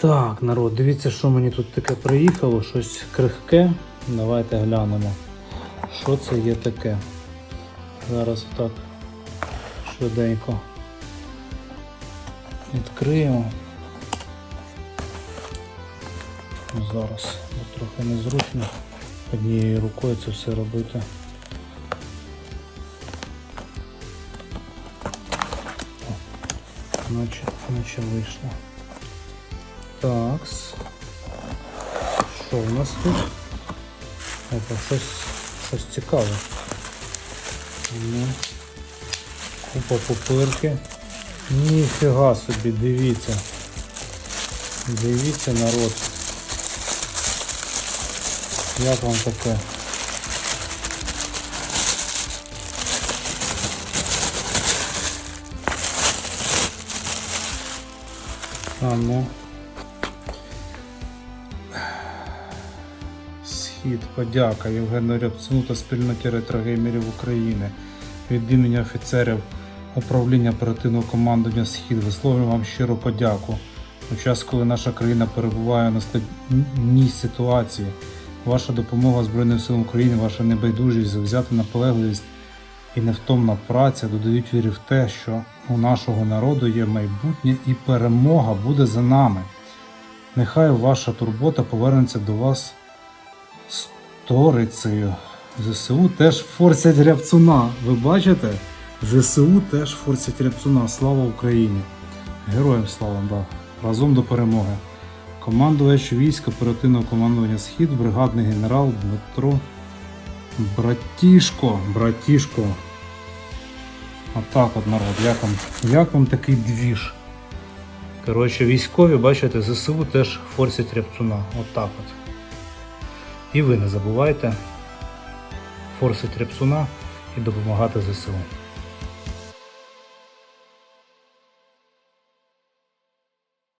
Так, народ, дивіться, що мені тут таке приїхало, щось крихке. Давайте глянемо, що це є таке. Зараз так швиденько відкриємо. Зараз бо трохи незручно однією рукою це все робити. О, Наче, вийшло. Такс. Що у нас тут? Опа, щось, щось цікаве. Ну, купа пупирки. Ніфіга собі, дивіться. Дивіться, народ. Як вам таке? А ну. Схід, подяка Євгену Рябцину та спільноті ретрогеймерів України. Від імені офіцерів управління оперативного командування Схід висловлюю вам щиру подяку. У час, коли наша країна перебуває на складній ситуації, ваша допомога Збройним силам України, ваша небайдужість, завзята наполегливість і невтомна праця додають вірі в те, що у нашого народу є майбутнє і перемога буде за нами. Нехай ваша турбота повернеться до вас сторицею. ЗСУ теж форсять рябцуна. Ви бачите? ЗСУ теж форсять рябцуна. Слава Україні! Героям слава, да. Разом до перемоги. Командувач військ оперативного командування Схід, бригадний генерал Дмитро Братішко. Братішко. Отак от народ. Як вам, як вам такий двіж? Коротше, військові, бачите, ЗСУ теж форсять рябцуна. Отак от. І ви не забувайте форсити репсуна і допомагати ЗСУ.